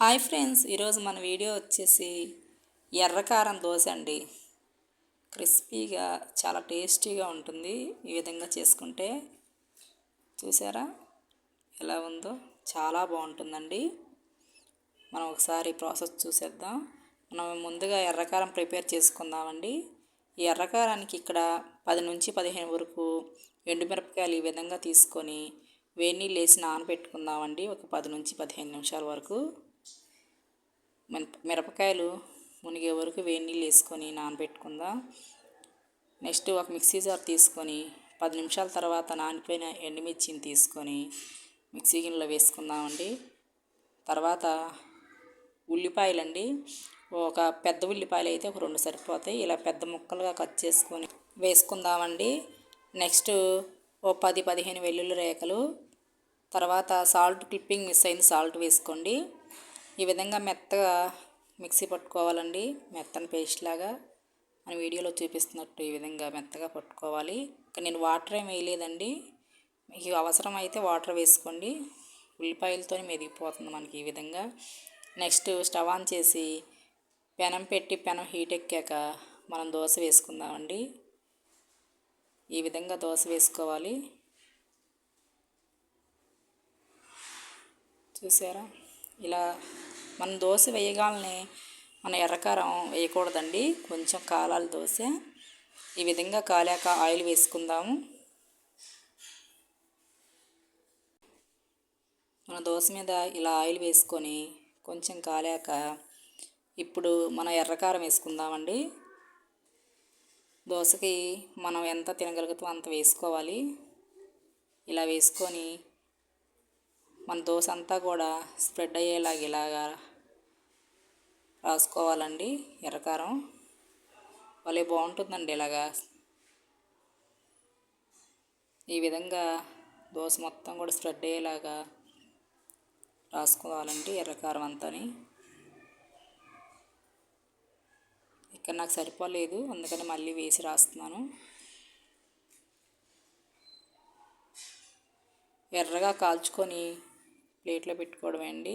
Hi friends ఈరోజు మన video వచ్చేసి ఎర్రకారం దోశ అండి. క్రిస్పీగా చాలా టేస్టీగా ఉంటుంది. ఈ విధంగా చేసుకుంటే చూసారా? ఎలా ఉందో? చాలా బాగుంటుందండి. మనం ఒకసారి ప్రాసెస్ చూసేద్దాం. మనం ముందుగా ఎర్రకారం ప్రిపేర్ చేసుకుందామండి. ఈ ఎర్రకారానికి ఇక్కడ పది నుంచి పదిహేను వరకు ఎండుమిరపకాయలు ఈ విధంగా తీసుకొని వేడి నీళ్ళు వేసి నానబెట్టుకుందామండి. ఒక పది నుంచి పదిహేను నిమిషాల వరకు. మిరపకాయలు మునిగే వరకు వేడి నీళ్ళు వేసుకొని నానబెట్టుకుందాం. నెక్స్ట్ ఒక మిక్సీ జార్ తీసుకొని పది నిమిషాల తర్వాత నానిపోయిన ఎండుమిర్చిని తీసుకొని మిక్సీ గిన్నెలో వేసుకుందామండి. తర్వాత ఉల్లిపాయలండి. ఒక పెద్ద ఉల్లిపాయలు అయితే ఒక రెండు సరిపోతాయి. ఇలా పెద్ద ముక్కలుగా కట్ చేసుకొని వేసుకుందామండి. నెక్స్ట్ ఓ పది పదిహేను వెల్లుల్లి రేఖలు తర్వాత సాల్ట్ క్లిప్పింగ్ మిస్ అయింది సాల్ట్ వేసుకోండి. ఈ విధంగా మెత్తగా మిక్సీ పట్టుకోవాలండి. మెత్తని పేస్ట్ లాగా మన వీడియోలో చూపిస్తున్నట్టు ఈ విధంగా మెత్తగా పట్టుకోవాలి. ఇక్కడ నేను వాటర్ ఏమి వేయలేదండి. మీకు అవసరం అయితే వాటర్ వేసుకోండి. ఉల్లిపాయలతో మెదిగిపోతుంది మనకి ఈ విధంగా. నెక్స్ట్ స్టవ్ ఆన్ చేసి పెనం పెట్టి పెనం హీట్ ఎక్కాక మనం దోశ వేసుకుందామండి. ఈ విధంగా దోశ వేసుకోవాలి. చూసారా? ఇలా మనం దోశ వేయగానే మన ఎర్రకారం వేయకూడదండి. కొంచెం కాలాలి దోశ. ఈ విధంగా కాలాక ఆయిల్ వేసుకుందాము. మన దోశ మీద ఇలా ఆయిల్ వేసుకొని కొంచెం కాలాక ఇప్పుడు మనం ఎర్రకారం వేసుకుందామండి. దోశకి మనం ఎంత తినగలుగుతామో అంత వేసుకోవాలి. ఇలా వేసుకొని మన దోశ అంతా కూడా స్ప్రెడ్ అయ్యేలాగా ఇలాగా రాసుకోవాలండి ఎర్రకారం. భలే బాగుంటుందండి ఇలాగా. ఈ విధంగా దోశ మొత్తం కూడా స్ప్రెడ్ అయ్యేలాగా రాసుకోవాలండి ఎర్రకారం అంతని. ఇక్కడ నాకు సరిపోలేదు అందుకని మళ్ళీ వేసి రాస్తున్నాను. ఎర్రగా కాల్చుకొని ప్లేట్లో పెట్టుకోవడమే అండి.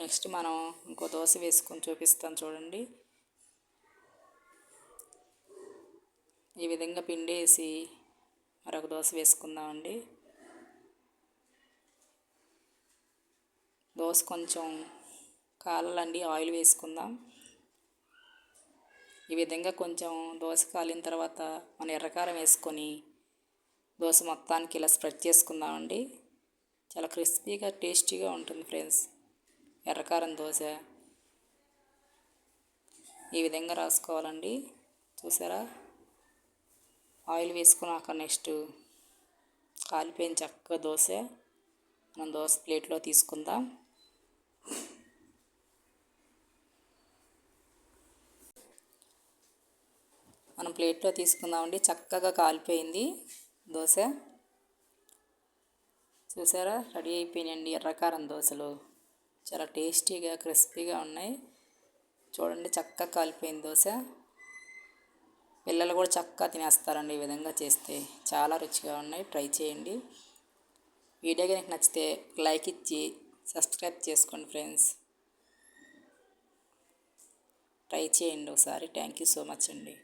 నెక్స్ట్ మనం ఇంకో దోశ వేసుకొని చూపిస్తాను చూడండి. ఈ విధంగా పిండి వేసి మరొక దోశ వేసుకుందామండి. దోశ కొంచెం కాలాలండి ఆయిల్ వేసుకుందాం. ఈ విధంగా కొంచెం దోశ కాలిన తర్వాత మన ఎర్రకారం వేసుకొని దోశ మొత్తానికి ఇలా స్ప్రెడ్ చేసుకుందామండి. చాలా క్రిస్పీగా టేస్టీగా ఉంటుంది ఫ్రెండ్స్. ఎర్రకారం దోశ. ఈ విధంగా రాసుకోవాలండి. చూసారా? ఆయిల్ వేసుకున్నాక నెక్స్ట్ కాలిపోయిన చక్కగా దోశ మనం దోశ ప్లేట్లో తీసుకుందాం. మనం ప్లేట్లో తీసుకుందామండి. చక్కగా కాలిపోయింది దోశ. చూసారా? రెడీ అయిపోయినాయండి ఎర్రకారం దోశలు. చాలా టేస్టీగా క్రిస్పీగా ఉన్నాయి. చూడండి చక్కగా కాలిపోయింది దోశ. పిల్లలు కూడా చక్కగా తినేస్తారండి ఈ విధంగా చేస్తే. చాలా రుచిగా ఉన్నాయి. ట్రై చేయండి. వీడియో కనుక నచ్చితే లైక్ ఇచ్చి సబ్స్క్రైబ్ చేసుకోండి ఫ్రెండ్స్. ట్రై చేయండి ఒకసారి. థ్యాంక్ యూ సో మచ్ అండి.